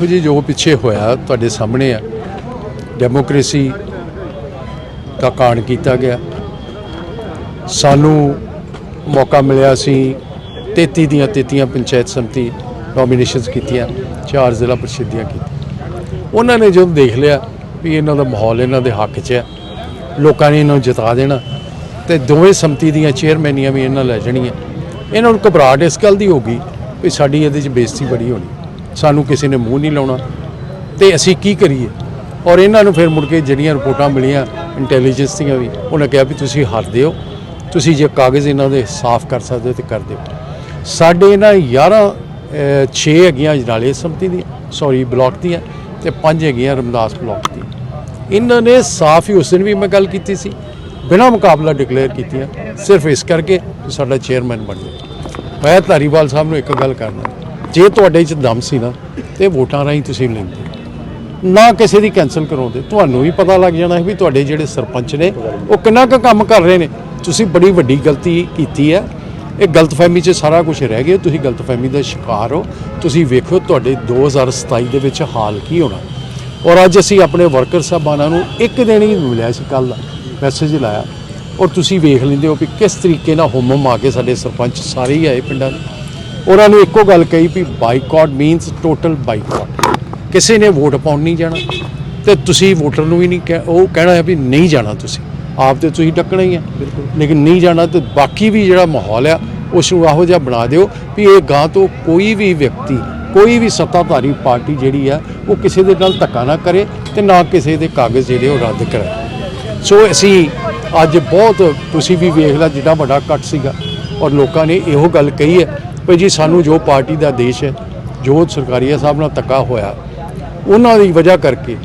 ਦੇਖੋ ਜੀ, ਜੋ ਪਿੱਛੇ ਹੋਇਆ ਤੁਹਾਡੇ ਸਾਹਮਣੇ ਆ। ਡੈਮੋਕ੍ਰੇਸੀ ਦਾ ਕਾਣ ਕੀਤਾ ਗਿਆ। ਸਾਨੂੰ ਮੌਕਾ ਮਿਲਿਆ ਸੀ 33 ਦੀਆਂ 33 ਪੰਚਾਇਤ ਸਮਿਤੀ ਨੋਮੀਨੇਸ਼ਨਸ ਕੀਤੀਆਂ, ਚਾਰ ਜ਼ਿਲ੍ਹਾ ਪ੍ਰਸ਼ਦੀਆਂ ਕੀਤੀਆਂ। ਉਹਨਾਂ ਨੇ ਜਦੋਂ ਦੇਖ ਲਿਆ ਵੀ ਇਹਨਾਂ ਦਾ ਮਾਹੌਲ ਇਹਨਾਂ ਦੇ ਹੱਕ 'ਚ ਹੈ ਲੋਕਾਂ ਨੇ ਇਹਨਾਂ ਨੂੰ ਜਿਤਾ ਦੇਣਾ, ਤੇ ਦੋਵੇਂ ਸਮਿਤੀ ਦੀਆਂ ਚੇਅਰਮੈਨੀਆਂ ਵੀ ਇਹਨਾਂ ਲੈ ਜਾਣੀਆਂ। ਇਹਨਾਂ ਨੂੰ ਘਬਰਾਹਟ ਇਸ ਗੱਲ ਦੀ ਹੋ ਗਈ ਵੀ ਸਾਡੀ ਇਹਦੇ 'ਚ ਬੇਇੱਜ਼ਤੀ ਬੜੀ ਹੋਣੀ। ਸਾਨੂੰ ਕਿਸੇ ਨੇ ਮੂੰਹ ਨਹੀਂ ਲਾਉਣਾ। ਤੇ ਅਸੀਂ ਕੀ ਕਰੀਏ? ਔਰ ਇਹਨਾਂ ਨੂੰ ਫਿਰ ਮੁੜ ਕੇ ਜਿਹੜੀਆਂ ਰਿਪੋਰਟਾਂ ਮਿਲੀਆਂ ਇੰਟੈਲੀਜੈਂਸ ਦੀਆਂ ਵੀ, ਉਹਨਾਂ ਕਿਹਾ ਵੀ ਤੁਸੀਂ ਹੱਥ ਦਿਓ। ਤੁਸੀਂ ਜੇ ਕਾਗਜ਼ ਇਹਨਾਂ ਦੇ ਸਾਫ਼ ਕਰ ਸਕਦੇ ਹੋ ਤੇ ਕਰ ਦਿਓ। ਸਾਡੇ ਇਹਨਾਂ 11 6 ਹੈਗੀਆਂ ਅਜਨਾਲੇ ਸਮਿਤੀ ਦੀਆਂ ਸੌਰੀ ਬਲਾਕ ਦੀਆਂ ਤੇ 5 ਹੈਗੀਆਂ ਰਮਦਾਸ ਬਲਾਕ ਦੀਆਂ। ਇਹਨਾਂ ਨੇ ਸਾਫ਼ ਹੀ ਉਸ ਦਿਨ ਵੀ ਮੈਂ ਗੱਲ ਕੀਤੀ ਸੀ। ਬਿਨਾਂ ਮੁਕਾਬਲਾ ਡਿਕਲੇਅਰ ਕੀਤੀਆਂ। ਸਿਰਫ ਇਸ ਕਰਕੇ ਸਾਡਾ ਚੇਅਰਮੈਨ ਬਣ ਜਾਏ ਮੈਂ ਧਾਰੀਵਾਲ ਸਾਹਿਬ ਨੂੰ ਇੱਕ ਗੱਲ ਕਰਨਾ ਜੇ ਤੁਹਾਡੇ 'ਚ ਦਮ ਸੀ ਨਾ, ਤੇ ਵੋਟਾਂ ਰਾਹੀਂ ਤੁਸੀਂ ਲੈਂਦੇ। ਨਾ ਕਿਸੇ ਦੀ ਕੈਨਸਲ ਕਰਾਉਂਦੇ। ਤੁਹਾਨੂੰ ਵੀ ਪਤਾ ਲੱਗ ਜਾਣਾ ਸੀ ਵੀ ਤੁਹਾਡੇ ਜਿਹੜੇ ਸਰਪੰਚ ਨੇ, ਉਹ ਕਿੰਨਾ ਕੁ ਕੰਮ ਕਰ ਰਹੇ ਨੇ। ਤੁਸੀਂ ਬੜੀ ਵੱਡੀ ਗਲਤੀ ਕੀਤੀ ਹੈ। ਇਹ ਗਲਤਫਹਿਮੀ 'ਚ ਸਾਰਾ ਕੁਝ ਰਹਿ ਗਿਆ। ਤੁਸੀਂ ਗਲਤਫਹਿਮੀ ਦਾ ਸ਼ਿਕਾਰ ਹੋ। ਤੁਸੀਂ ਵੇਖੋ ਤੁਹਾਡੇ 2027 ਦੇ ਵਿੱਚ ਹਾਲ ਕੀ ਹੋਣਾ। ਔਰ ਅੱਜ ਅਸੀਂ ਆਪਣੇ ਵਰਕਰ ਸਾਹਿਬਾਨਾਂ ਨੂੰ ਇੱਕ ਦਿਨ ਹੀ ਮਿਲਿਆ ਸੀ ਕੱਲ ਦਾ। ਮੈਸੇਜ ਲਾਇਆ। ਔਰ ਤੁਸੀਂ ਵੇਖ ਲੈਂਦੇ ਹੋ ਵੀ ਕਿਸ ਤਰੀਕੇ ਨਾਲ ਹੁਮ ਆ ਕੇ ਸਾਡੇ ਸਰਪੰਚ ਸਾਰੇ ਹੀ ਆਏ ਪਿੰਡਾਂ ਦੇ ਉਹਨਾਂ ਨੂੰ ਇੱਕੋ ਗੱਲ ਕਹੀ ਵੀ ਬਾਈਕਾਟ ਮੀਨਸ ਟੋਟਲ ਬਾਈਕਾਟ ਕਿਸੇ ਨੇ ਵੋਟ ਪਾਉਣ ਨਹੀਂ ਜਾਣਾ ਤੇ ਤੁਸੀਂ ਵੋਟਰ ਨੂੰ ਵੀ ਨਹੀਂ ਕਹਿ ਉਹ ਕਹਿਣਾ ਹੈ ਵੀ ਨਹੀਂ ਜਾਣਾ ਤੁਸੀਂ। ਆਪ ਤੇ ਤੁਸੀਂ ਟੱਕਣਾ ਹੀ ਹੈ ਲੇਕਿਨ ਨਹੀਂ ਜਾਣਾ ਤੇ ਬਾਕੀ ਵੀ ਜਿਹੜਾ ਮਾਹੌਲ ਆ ਉਸ ਨੂੰ ਇਹੋ ਜਿਹਾ ਬਣਾ ਦਿਓ ਵੀ ਇਹ ਗਾਂ ਤੋਂ ਕੋਈ ਵੀ ਵਿਅਕਤੀ ਕੋਈ ਵੀ ਸੱਤਾਧਾਰੀ ਪਾਰਟੀ ਜਿਹੜੀ ਆ ਉਹ ਕਿਸੇ ਦੇ ਨਾਲ ਧੱਕਾ ਨਾ ਕਰੇ ਤੇ ਨਾ ਕਿਸੇ ਦੇ ਕਾਗਜ਼ ਜਿਹੜੇ ਉਹ ਰੱਦ ਕਰੇ ਸੋ ਅਸੀਂ ਅੱਜ ਬਹੁਤ ਤੁਸੀਂ ਵੀ ਵੇਖ ਲਿਆ ਜਿੱਡਾ ਵੱਡਾ ਇਕੱਠ ਸੀਗਾ। ਔਰ ਲੋਕਾਂ ਨੇ ਇਹੋ ਗੱਲ ਕਹੀ ਹੈ ਵੀ ਜੀ ਸਾਨੂੰ ਜੋ ਪਾਰਟੀ ਦਾ ਦੇਸ਼ ਹੈ, ਜੋ ਸਰਕਾਰੀਆ ਸਾਹਿਬ ਨਾਲ ਧੱਕਾ ਹੋਇਆ, ਉਹਨਾਂ ਦੀ ਵਜ੍ਹਾ ਕਰਕੇ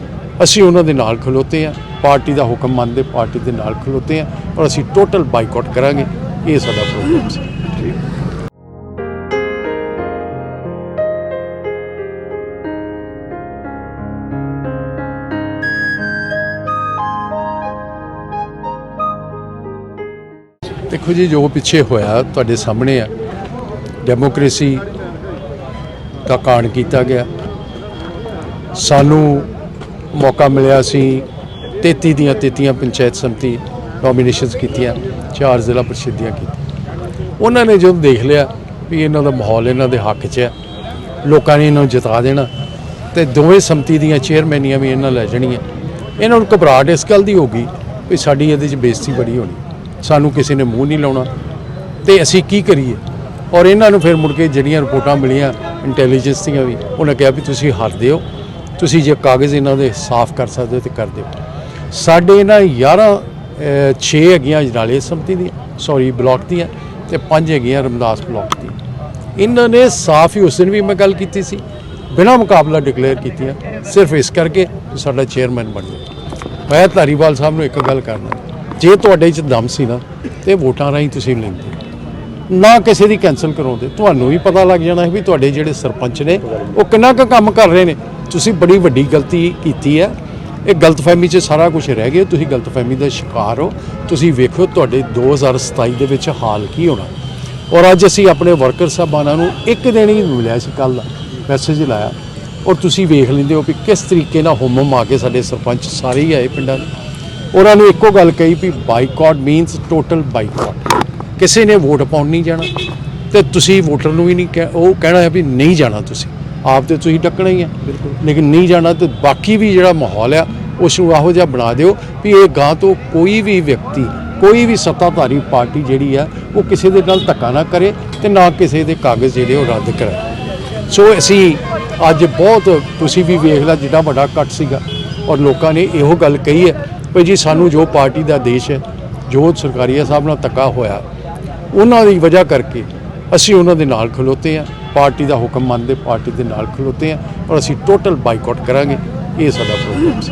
ਅਸੀਂ ਉਹਨਾਂ ਦੇ ਨਾਲ ਖਲੋਤੇ ਆ ਪਾਰਟੀ ਦਾ ਹੁਕਮ ਮੰਨਦੇ, ਪਾਰਟੀ ਦੇ ਨਾਲ ਖਲੋਤੇ ਆ ਔਰ ਅਸੀਂ ਟੋਟਲ ਬਾਈਕਾਟ ਕਰਾਂਗੇ, ਇਹ ਸਾਡਾ ਪ੍ਰੋਗਰਾਮ ਸੀ। ਦੇਖੋ ਜੀ, ਜੋ ਪਿੱਛੇ ਹੋਇਆ ਤੁਹਾਡੇ ਸਾਹਮਣੇ ਆ ਡੈਮੋਕ੍ਰੇਸੀ ਦਾ ਕਾਣ ਕੀਤਾ ਗਿਆ। ਸਾਨੂੰ ਮੌਕਾ ਮਿਲਿਆ ਸੀ 33 ਦੀਆਂ 33 ਪੰਚਾਇਤ ਸਮਿਤੀ ਨੋਮੀਨੇਸ਼ਨਸ ਕੀਤੀਆਂ, ਚਾਰ ਜ਼ਿਲ੍ਹਾ ਪ੍ਰਸ਼ਦੀਆਂ ਕੀਤੀਆਂ। ਉਹਨਾਂ ਨੇ ਜਦੋਂ ਦੇਖ ਲਿਆ ਵੀ ਇਹਨਾਂ ਦਾ ਮਾਹੌਲ ਇਹਨਾਂ ਦੇ ਹੱਕ 'ਚ ਹੈ ਲੋਕਾਂ ਨੇ ਇਹਨਾਂ ਨੂੰ ਜਿਤਾ ਦੇਣਾ, ਤੇ ਦੋਵੇਂ ਸਮਿਤੀ ਦੀਆਂ ਚੇਅਰਮੈਨੀਆਂ ਵੀ ਇਹਨਾਂ ਲੈ ਜਾਣੀਆਂ। ਇਹਨਾਂ ਨੂੰ ਘਬਰਾਹਟ ਇਸ ਗੱਲ ਦੀ ਹੋ ਗਈ ਵੀ ਸਾਡੀ ਇਹਦੇ 'ਚ ਬੇਇੱਜ਼ਤੀ ਬੜੀ ਹੋਣੀ। ਸਾਨੂੰ ਕਿਸੇ ਨੇ ਮੂੰਹ ਨਹੀਂ ਲਾਉਣਾ। ਤੇ ਅਸੀਂ ਕੀ ਕਰੀਏ? ਔਰ ਇਹਨਾਂ ਨੂੰ ਫਿਰ ਮੁੜ ਕੇ ਜਿਹੜੀਆਂ ਰਿਪੋਰਟਾਂ ਮਿਲੀਆਂ ਇੰਟੈਲੀਜੈਂਸ ਦੀਆਂ ਵੀ, ਉਹਨਾਂ ਕਿਹਾ ਵੀ ਤੁਸੀਂ ਹੱਥ ਦਿਓ। ਤੁਸੀਂ ਜੇ ਕਾਗਜ਼ ਇਹਨਾਂ ਦੇ ਸਾਫ਼ ਕਰ ਸਕਦੇ ਹੋ ਤੇ ਕਰ ਦਿਓ। ਸਾਡੇ ਇਹਨਾਂ 11 6 ਹੈਗੀਆਂ ਅਜਨਾਲੇ ਸੰਮਤੀ ਦੀਆਂ ਸੌਰੀ ਬਲਾਕ ਦੀਆਂ ਤੇ 5 ਹੈਗੀਆਂ ਰਮਦਾਸ ਬਲਾਕ ਦੀਆਂ। ਇਹਨਾਂ ਨੇ ਸਾਫ਼ ਹੀ ਉਸ ਦਿਨ ਵੀ ਮੈਂ ਗੱਲ ਕੀਤੀ ਸੀ, ਬਿਨਾਂ ਮੁਕਾਬਲਾ ਡਿਕਲੇਅਰ ਕੀਤੀਆਂ, ਸਿਰਫ ਇਸ ਕਰਕੇ ਸਾਡਾ ਚੇਅਰਮੈਨ ਬਣ ਜਾਏ। ਮੈਂ ਧਾਰੀਵਾਲ ਸਾਹਿਬ ਨੂੰ ਇੱਕ ਗੱਲ ਕਰਨਾ ਜੇ ਤੁਹਾਡੇ 'ਚ ਦਮ ਸੀ ਨਾ, ਤੇ ਵੋਟਾਂ ਰਾਹੀਂ ਤੁਸੀਂ ਲੈਂਦੇ। ਨਾ ਕਿਸੇ ਦੀ ਕੈਨਸਲ ਕਰਾਉਂਦੇ। ਤੁਹਾਨੂੰ ਵੀ ਪਤਾ ਲੱਗ ਜਾਣਾ ਸੀ ਵੀ ਤੁਹਾਡੇ ਜਿਹੜੇ ਸਰਪੰਚ ਨੇ, ਉਹ ਕਿੰਨਾ ਕੁ ਕੰਮ ਕਰ ਰਹੇ ਨੇ। ਤੁਸੀਂ ਬੜੀ ਵੱਡੀ ਗਲਤੀ ਕੀਤੀ ਹੈ। ਇਹ ਗਲਤਫਹਿਮੀ 'ਚ ਸਾਰਾ ਕੁਝ ਰਹਿ ਗਿਆ। ਤੁਸੀਂ ਗਲਤਫਹਿਮੀ ਦਾ ਸ਼ਿਕਾਰ ਹੋ। ਤੁਸੀਂ ਵੇਖੋ ਤੁਹਾਡੇ 2027 ਦੇ ਵਿੱਚ ਹਾਲ ਕੀ ਹੋਣਾ। ਔਰ ਅੱਜ ਅਸੀਂ ਆਪਣੇ ਵਰਕਰ ਸਾਹਿਬਾਨਾਂ ਨੂੰ ਇੱਕ ਦਿਨ ਹੀ ਮਿਲਿਆ ਸੀ ਕੱਲ ਦਾ। ਮੈਸੇਜ ਲਾਇਆ। ਔਰ ਤੁਸੀਂ ਵੇਖ ਲੈਂਦੇ ਹੋ ਵੀ ਕਿਸ ਤਰੀਕੇ ਨਾਲ ਹੁਮ ਆ ਕੇ ਸਾਡੇ ਸਰਪੰਚ ਸਾਰੇ ਹੀ ਆਏ ਪਿੰਡਾਂ ਦੇ ਉਹਨਾਂ ਨੂੰ ਇੱਕੋ ਗੱਲ ਕਹੀ ਵੀ ਬਾਈਕਾਟ ਮੀਨਸ ਟੋਟਲ ਬਾਈਕਾਟ ਕਿਸੇ ਨੇ ਵੋਟ ਪਾਉਣ ਨਹੀਂ ਜਾਣਾ। ਤੇ ਤੁਸੀਂ ਵੋਟਰ ਨੂੰ ਵੀ ਨਹੀਂ ਕਹਿ ਉਹ ਕਹਿਣਾ ਹੈ ਵੀ ਨਹੀਂ ਜਾਣਾ ਤੁਸੀਂ। ਆਪ ਤੇ ਤੁਸੀਂ ਟੱਕਣਾ ਹੀ ਹੈ ਲੇਕਿਨ ਨਹੀਂ ਜਾਣਾ ਤੇ ਬਾਕੀ ਵੀ ਜਿਹੜਾ ਮਾਹੌਲ ਆ ਉਸ ਨੂੰ ਇਹੋ ਜਿਹਾ ਬਣਾ ਦਿਓ ਵੀ ਇਹ ਗਾਂ ਤੋਂ ਕੋਈ ਵੀ ਵਿਅਕਤੀ ਕੋਈ ਵੀ ਸੱਤਾਧਾਰੀ ਪਾਰਟੀ ਜਿਹੜੀ ਆ ਉਹ ਕਿਸੇ ਦੇ ਨਾਲ ਧੱਕਾ ਨਾ ਕਰੇ ਤੇ ਨਾ ਕਿਸੇ ਦੇ ਕਾਗਜ਼ ਜਿਹੜੇ ਉਹ ਰੱਦ ਕਰੇ ਸੋ ਅਸੀਂ ਅੱਜ ਬਹੁਤ ਤੁਸੀਂ ਵੀ ਵੇਖ ਲਿਆ ਜਿੱਡਾ ਵੱਡਾ ਇਕੱਠ ਸੀਗਾ ਔਰ ਲੋਕਾਂ ਨੇ ਇਹੋ ਗੱਲ ਕਹੀ ਹੈ ਵੀ ਜੀ ਸਾਨੂੰ ਜੋ ਪਾਰਟੀ ਦਾ ਦੇਸ਼ ਹੈ ਜੋ ਸਰਕਾਰੀਆ ਸਾਹਿਬ ਨਾਲ ਧੱਕਾ ਹੋਇਆ ਉਹਨਾਂ ਦੀ ਵਜ੍ਹਾ ਕਰਕੇ ਅਸੀਂ ਉਹਨਾਂ ਦੇ ਨਾਲ ਖਲੋਤੇ ਆ ਪਾਰਟੀ ਦਾ ਹੁਕਮ ਮੰਨਦੇ, ਪਾਰਟੀ ਦੇ ਨਾਲ ਖਲੋਤੇ ਆ ਔਰ ਅਸੀਂ ਟੋਟਲ ਬਾਈਕਾਟ ਕਰਾਂਗੇ। ਇਹ ਸਾਡਾ ਪ੍ਰੋਗਰਾਮ ਸੀ।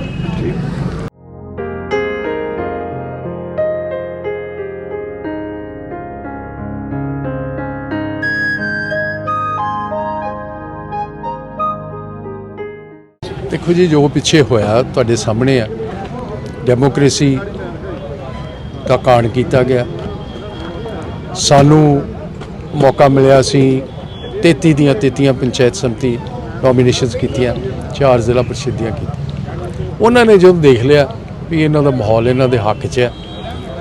ਦੇਖੋ ਜੀ, ਜੋ ਪਿੱਛੇ ਹੋਇਆ ਤੁਹਾਡੇ ਸਾਹਮਣੇ ਆ। ਡੈਮੋਕ੍ਰੇਸੀ ਦਾ ਕਾਣ ਕੀਤਾ ਗਿਆ। ਸਾਨੂੰ ਮੌਕਾ ਮਿਲਿਆ ਸੀ 33 ਦੀਆਂ 33 ਪੰਚਾਇਤ ਸਮਿਤੀ ਨੋਮੀਨੇਸ਼ਨਸ ਕੀਤੀਆਂ, ਚਾਰ ਜ਼ਿਲ੍ਹਾ ਪ੍ਰਸਿੱਧੀਆਂ ਕੀਤੀਆਂ। ਉਹਨਾਂ ਨੇ ਜਦੋਂ ਦੇਖ ਲਿਆ ਵੀ ਇਹਨਾਂ ਦਾ ਮਾਹੌਲ ਇਹਨਾਂ ਦੇ ਹੱਕ 'ਚ ਹੈ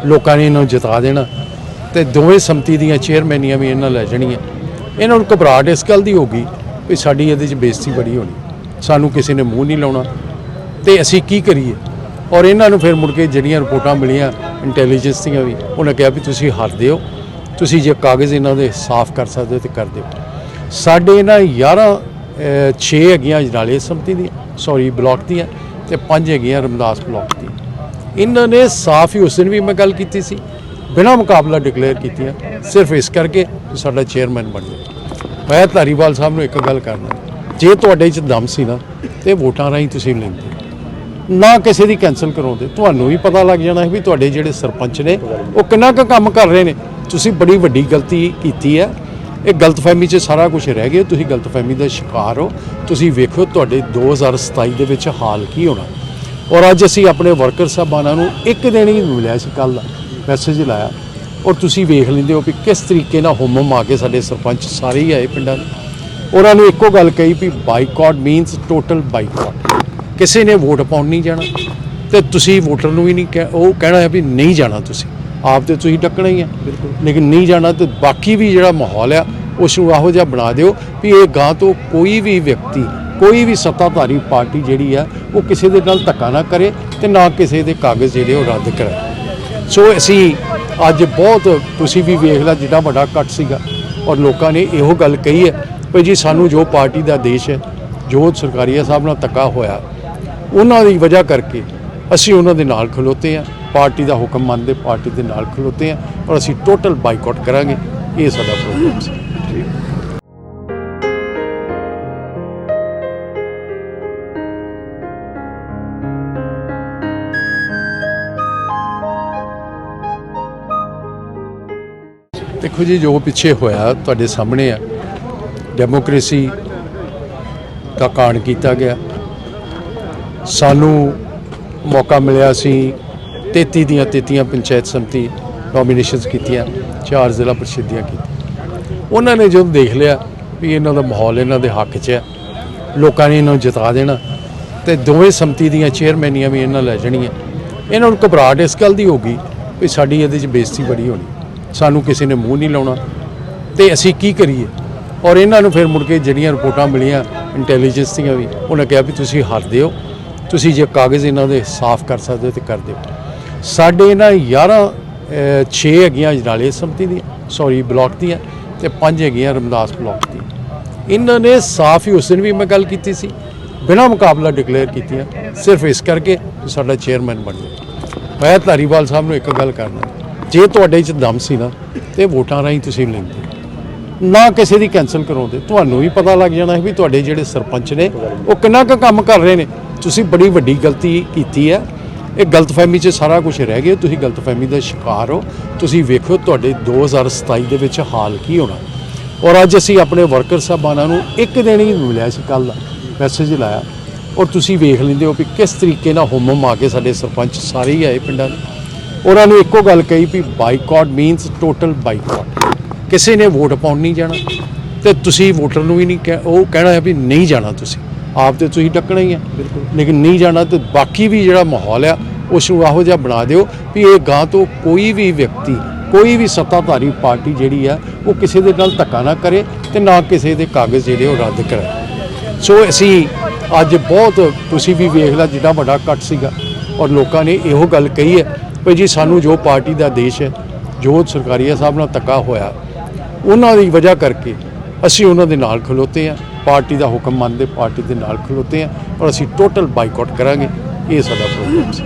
ਲੋਕਾਂ ਨੇ ਇਹਨਾਂ ਨੂੰ ਜਿਤਾ ਦੇਣਾ ਤੇ ਦੋਵੇਂ ਸੰਮਤੀ ਦੀਆਂ ਚੇਅਰਮੈਨੀਆਂ ਵੀ ਇਹਨਾਂ ਲੈ ਜਾਣੀਆਂ। ਇਹਨਾਂ ਨੂੰ ਘਬਰਾਹਟ ਇਸ ਗੱਲ ਦੀ ਹੋ ਗਈ ਵੀ ਸਾਡੀ ਇਹਦੇ 'ਚ ਬੇਇੱਜ਼ਤੀ ਬੜੀ ਹੋਣੀ। ਸਾਨੂੰ ਕਿਸੇ ਨੇ ਮੂੰਹ ਨਹੀਂ ਲਾਉਣਾ। ਤੇ ਅਸੀਂ ਕੀ ਕਰੀਏ? ਔਰ ਇਹਨਾਂ ਨੂੰ ਫਿਰ ਮੁੜ ਕੇ ਜਿਹੜੀਆਂ ਰਿਪੋਰਟਾਂ ਮਿਲੀਆਂ ਇੰਟੈਲੀਜੈਂਸ ਦੀਆਂ ਵੀ, ਉਹਨਾਂ ਕਿਹਾ ਵੀ ਤੁਸੀਂ ਹੱਥ ਦਿਓ ਤੁਸੀਂ ਜੇ ਕਾਗਜ਼ ਇਹਨਾਂ ਦੇ ਸਾਫ਼ ਕਰ ਸਕਦੇ ਹੋ ਤੇ ਕਰ ਦਿਓ। ਸਾਡੇ ਇਹਨਾਂ 11 6 ਹੈਗੀਆਂ ਅਜਨਾਲੇ ਸੰਪਤੀ ਦੀਆਂ ਸੌਰੀ ਬਲਾਕ ਦੀਆਂ ਤੇ 5 ਹੈਗੀਆਂ ਰਮਦਾਸ ਬਲਾਕ ਦੀਆਂ। ਇਹਨਾਂ ਨੇ ਸਾਫ਼ ਹੀ ਉਸ ਦਿਨ ਵੀ ਮੈਂ ਗੱਲ ਕੀਤੀ ਸੀ, ਬਿਨਾਂ ਮੁਕਾਬਲਾ ਡਿਕਲੇਅਰ ਕੀਤੀਆਂ, ਸਿਰਫ ਇਸ ਕਰਕੇ ਸਾਡਾ ਚੇਅਰਮੈਨ ਬਣ ਜਾਏ। ਮੈਂ ਧਾਰੀਵਾਲ ਸਾਹਿਬ ਨੂੰ ਇੱਕ ਗੱਲ ਕਰਨਾ ਜੇ ਤੁਹਾਡੇ 'ਚ ਦਮ ਸੀ ਨਾ, ਤੇ ਵੋਟਾਂ ਰਾਹੀਂ ਤੁਸੀਂ ਲੈਂਦੇ। ਨਾ ਕਿਸੇ ਦੀ ਕੈਨਸਲ ਕਰਾਉਂਦੇ, ਤੁਹਾਨੂੰ ਵੀ ਪਤਾ ਲੱਗ ਜਾਣਾ ਹੈ ਵੀ ਤੁਹਾਡੇ ਜਿਹੜੇ ਸਰਪੰਚ ਨੇ, ਉਹ ਕਿੰਨਾ ਕੁ ਕੰਮ ਕਰ ਰਹੇ ਨੇ। ਤੁਸੀਂ ਬੜੀ ਵੱਡੀ ਗਲਤੀ ਕੀਤੀ ਹੈ। ਇਹ ਗਲਤਫਹਿਮੀ 'ਚ ਸਾਰਾ ਕੁਝ ਰਹਿ ਗਿਆ। ਤੁਸੀਂ ਗਲਤਫਹਿਮੀ ਦਾ ਸ਼ਿਕਾਰ ਹੋ। ਤੁਸੀਂ ਵੇਖੋ ਤੁਹਾਡੇ 2027 ਦੇ ਵਿੱਚ ਹਾਲ ਕੀ ਹੋਣਾ। ਔਰ ਅੱਜ ਅਸੀਂ ਆਪਣੇ ਵਰਕਰ ਸਾਹਿਬਾਨਾਂ ਨੂੰ ਇੱਕ ਦਿਨ ਹੀ ਮਿਲਿਆ ਸੀ। ਕੱਲ ਦਾ ਮੈਸੇਜ ਲਾਇਆ। ਔਰ ਤੁਸੀਂ ਵੇਖ ਲੈਂਦੇ ਹੋ ਵੀ ਕਿਸ ਤਰੀਕੇ ਨਾਲ ਹੁਮਮ ਆ ਕੇ ਸਾਡੇ ਸਰਪੰਚ ਸਾਰੇ ਹੀ ਆਏ ਪਿੰਡਾਂ ਦੇ। ਉਹਨਾਂ ਨੇ ਇੱਕੋ ਗੱਲ ਕਹੀ ਵੀ ਬਾਈਕਾਟ ਮੀਨਸ ਟੋਟਲ ਬਾਈਕਾਟ ਕਿਸੇ ਨੇ ਵੋਟ ਪਾਉਣ ਨਹੀਂ ਜਾਣਾ। ਤੇ ਤੁਸੀਂ ਵੋਟਰ ਨੂੰ ਵੀ ਨਹੀਂ ਕਹਿ- ਉਹ ਕਹਿਣਾ ਹੈ ਵੀ ਨਹੀਂ ਜਾਣਾ ਤੁਸੀਂ। ਆਪ ਤੇ ਤੁਸੀਂ ਟੱਕਣਾ ਹੀ ਹੈ ਲੇਕਿਨ ਨਹੀਂ ਜਾਣਾ ਤੇ ਬਾਕੀ ਵੀ ਜਿਹੜਾ ਮਾਹੌਲ ਆ ਉਸ ਨੂੰ ਇਹੋ ਜਿਹਾ ਬਣਾ ਦਿਓ ਵੀ ਇਹ ਗਾਂ ਤੋਂ ਕੋਈ ਵੀ ਵਿਅਕਤੀ ਕੋਈ ਵੀ ਸੱਤਾਧਾਰੀ ਪਾਰਟੀ ਜਿਹੜੀ ਆ ਉਹ ਕਿਸੇ ਦੇ ਨਾਲ ਧੱਕਾ ਨਾ ਕਰੇ ਤੇ ਨਾ ਕਿਸੇ ਦੇ ਕਾਗਜ਼ ਜਿਹੜੇ ਉਹ ਰੱਦ ਕਰਾਏ ਸੋ ਅਸੀਂ ਅੱਜ ਬਹੁਤ ਤੁਸੀਂ ਵੀ ਵੇਖ ਲਿਆ ਜਿੱਡਾ ਵੱਡਾ ਕੱਟ ਸੀਗਾ ਔਰ ਲੋਕਾਂ ਨੇ ਇਹੋ ਗੱਲ ਕਹੀ ਹੈ ਵੀ ਜੀ ਸਾਨੂੰ ਜੋ ਪਾਰਟੀ ਦਾ ਦੇਸ਼ ਹੈ ਜੋ ਸਰਕਾਰੀਆ ਸਾਹਿਬ ਨਾਲ ਧੱਕਾ ਹੋਇਆ। ਉਹਨਾਂ ਦੀ ਵਜ੍ਹਾ ਕਰਕੇ ਅਸੀਂ ਉਹਨਾਂ ਦੇ ਨਾਲ ਖਲੋਤੇ ਆ। ਪਾਰਟੀ ਦਾ ਹੁਕਮ ਮੰਨਦੇ, ਪਾਰਟੀ ਦੇ ਨਾਲ ਖਲੋਤੇ ਆ ਔਰ ਅਸੀਂ ਟੋਟਲ ਬਾਈਕਾਟ ਕਰਾਂਗੇ, ਇਹ ਸਾਡਾ ਪ੍ਰੋਗਰਾਮ ਸੀ। ਦੇਖੋ ਜੀ, ਜੋ ਪਿੱਛੇ ਹੋਇਆ ਤੁਹਾਡੇ ਸਾਹਮਣੇ ਆ। ਡੈਮੋਕ੍ਰੇਸੀ ਦਾ ਕਾਣ ਕੀਤਾ ਗਿਆ। ਸਾਨੂੰ ਮੌਕਾ ਮਿਲਿਆ ਸੀ 33 ਦੀਆਂ 33 ਪੰਚਾਇਤ ਸਮਿਤੀ ਨੋਮੀਨੇਸ਼ਨਸ ਕੀਤੀਆਂ, ਚਾਰ ਜ਼ਿਲ੍ਹਾ ਪ੍ਰਸਿੱਧੀਆਂ ਕੀਤੀਆਂ। ਉਹਨਾਂ ਨੇ ਜਦੋਂ ਦੇਖ ਲਿਆ ਵੀ ਇਹਨਾਂ ਦਾ ਮਾਹੌਲ ਇਹਨਾਂ ਦੇ ਹੱਕ 'ਚ ਹੈ ਲੋਕਾਂ ਨੇ ਇਹਨਾਂ ਨੂੰ ਜਿਤਾ ਦੇਣਾ ਤੇ ਦੋਵੇਂ ਸੰਮਤੀ ਦੀਆਂ ਚੇਅਰਮੈਨੀਆਂ ਵੀ ਇਹਨਾਂ ਲੈ ਜਾਣੀਆਂ। ਇਹਨਾਂ ਨੂੰ ਘਬਰਾਹਟ ਇਸ ਗੱਲ ਦੀ ਹੋ ਗਈ ਵੀ ਸਾਡੀ ਇਹਦੇ 'ਚ ਬੇਇੱਜ਼ਤੀ ਬੜੀ ਹੋਣੀ। ਸਾਨੂੰ ਕਿਸੇ ਨੇ ਮੂੰਹ ਨਹੀਂ ਲਾਉਣਾ। ਤੇ ਅਸੀਂ ਕੀ ਕਰੀਏ? ਔਰ ਇਹਨਾਂ ਨੂੰ ਫਿਰ ਮੁੜ ਕੇ ਜਿਹੜੀਆਂ ਰਿਪੋਰਟਾਂ ਮਿਲੀਆਂ ਇੰਟੈਲੀਜੈਂਸ ਦੀਆਂ ਵੀ, ਉਹਨਾਂ ਕਿਹਾ ਵੀ ਤੁਸੀਂ ਹੱਥ ਦਿਓ ਤੁਸੀਂ ਜੇ ਕਾਗਜ਼ ਇਹਨਾਂ ਦੇ ਸਾਫ਼ ਕਰ ਸਕਦੇ ਹੋ ਤੇ ਕਰ ਦਿਓ। ਸਾਡੇ ਇਹਨਾਂ 11 6 ਹੈਗੀਆਂ ਅਜਨਾਲੇ ਸੰਮਤੀ ਦੀਆਂ ਸੌਰੀ ਬਲਾਕ ਦੀਆਂ ਤੇ 5 ਹੈਗੀਆਂ ਰਮਦਾਸ ਬਲਾਕ ਦੀਆਂ। ਇਹਨਾਂ ਨੇ ਸਾਫ਼ ਹੀ ਉਸ ਦਿਨ ਵੀ ਮੈਂ ਗੱਲ ਕੀਤੀ ਸੀ, ਬਿਨਾਂ ਮੁਕਾਬਲਾ ਡਿਕਲੇਅਰ ਕੀਤੀਆਂ, ਸਿਰਫ ਇਸ ਕਰਕੇ ਸਾਡਾ ਚੇਅਰਮੈਨ ਬਣ ਜਾਏ। ਮੈਂ ਧਾਰੀਵਾਲ ਸਾਹਿਬ ਨੂੰ ਇੱਕ ਗੱਲ ਕਰਨਾ ਜੇ ਤੁਹਾਡੇ 'ਚ ਦਮ ਸੀ ਨਾ, ਤੇ ਵੋਟਾਂ ਰਾਹੀਂ ਤੁਸੀਂ ਲੈਂਦੇ। ਨਾ ਕਿਸੇ ਦੀ ਕੈਨਸਲ ਕਰਾਉਂਦੇ, ਤੁਹਾਨੂੰ ਵੀ ਪਤਾ ਲੱਗ ਜਾਣਾ ਹੈ ਵੀ ਤੁਹਾਡੇ ਜਿਹੜੇ ਸਰਪੰਚ ਨੇ, ਉਹ ਕਿੰਨਾ ਕੁ ਕੰਮ ਕਰ ਰਹੇ ਨੇ। ਤੁਸੀਂ ਬੜੀ ਵੱਡੀ ਗਲਤੀ ਕੀਤੀ ਹੈ ਇਹ ਗਲਤਫਹਿਮੀ 'ਚ ਸਾਰਾ ਕੁਝ ਰਹਿ ਗਿਆ। ਤੁਸੀਂ ਗਲਤਫਹਿਮੀ ਦਾ ਸ਼ਿਕਾਰ ਹੋ। ਤੁਸੀਂ ਵੇਖੋ ਤੁਹਾਡੇ 2027 ਦੇ ਵਿੱਚ ਹਾਲ ਕੀ ਹੋਣਾ। ਔਰ ਅੱਜ ਅਸੀਂ ਆਪਣੇ ਵਰਕਰ ਸਾਹਿਬਾਨਾਂ ਨੂੰ ਇੱਕ ਦਿਨ ਹੀ ਮਿਲਿਆ ਸੀ ਕੱਲ ਦਾ ਮੈਸੇਜ ਲਾਇਆ। ਔਰ ਤੁਸੀਂ ਵੇਖ ਲੈਂਦੇ ਹੋ ਵੀ ਕਿਸ ਤਰੀਕੇ ਨਾਲ ਹੁਮਮ ਆ ਕੇ ਸਾਡੇ ਸਰਪੰਚ ਸਾਰੇ ਹੀ ਆਏ ਪਿੰਡਾਂ ਦੇ। ਉਹਨਾਂ ਨੇ ਇੱਕੋ ਗੱਲ ਕਹੀ ਵੀ ਬਾਈਕਾਟ ਮੀਨਸ ਟੋਟਲ ਬਾਈਕਾਟ ਕਿਸੇ ਨੇ ਵੋਟ ਪਾਉਣ ਨਹੀਂ ਜਾਣਾ ਤੇ ਤੁਸੀਂ ਵੋਟਰ ਨੂੰ ਵੀ ਨਹੀਂ ਕਹਿ- ਉਹ ਕਹਿਣਾ ਹੈ ਵੀ ਨਹੀਂ ਜਾਣਾ ਤੁਸੀਂ। ਆਪ ਤੇ ਤੁਸੀਂ ਟੱਕਣਾ ਹੀ ਹੈ ਲੇਕਿਨ ਨਹੀਂ ਜਾਣਾ ਤੇ ਬਾਕੀ ਵੀ ਜਿਹੜਾ ਮਾਹੌਲ ਆ ਉਸ ਨੂੰ ਇਹੋ ਜਿਹਾ ਬਣਾ ਦਿਓ ਵੀ ਇਹ ਗਾਂ ਤੋਂ ਕੋਈ ਵੀ ਵਿਅਕਤੀ ਕੋਈ ਵੀ ਸੱਤਾਧਾਰੀ ਪਾਰਟੀ ਜਿਹੜੀ ਆ ਉਹ ਕਿਸੇ ਦੇ ਨਾਲ ਧੱਕਾ ਨਾ ਕਰੇ ਤੇ ਨਾ ਕਿਸੇ ਦੇ ਕਾਗਜ਼ ਜਿਹੜੇ ਉਹ ਰੱਦ ਕਰਾਏ ਸੋ ਅਸੀਂ ਅੱਜ ਬਹੁਤ ਤੁਸੀਂ ਵੀ ਵੇਖ ਲਿਆ ਜਿੱਡਾ ਵੱਡਾ ਕੱਟ ਸੀਗਾ ਔਰ ਲੋਕਾਂ ਨੇ ਇਹੋ ਗੱਲ ਕਹੀ ਹੈ ਵੀ ਜੀ ਸਾਨੂੰ ਜੋ ਪਾਰਟੀ ਦਾ ਦੇਸ਼ ਹੈ ਜੋ ਸਰਕਾਰੀਆ ਸਾਹਿਬ ਨਾਲ ਧੱਕਾ ਹੋਇਆ ਉਹਨਾਂ ਦੀ ਵਜ੍ਹਾ ਕਰਕੇ ਅਸੀਂ ਉਹਨਾਂ ਦੇ ਨਾਲ ਖਲੋਤੇ ਆ ਪਾਰਟੀ ਦਾ ਹੁਕਮ ਮੰਨਦੇ, ਪਾਰਟੀ ਦੇ ਨਾਲ ਖਲੋਤੇ ਆ ਔਰ ਅਸੀਂ ਟੋਟਲ ਬਾਈਕਾਟ ਕਰਾਂਗੇ। ਇਹ ਸਾਡਾ ਪ੍ਰੋਗਰਾਮ ਸੀ।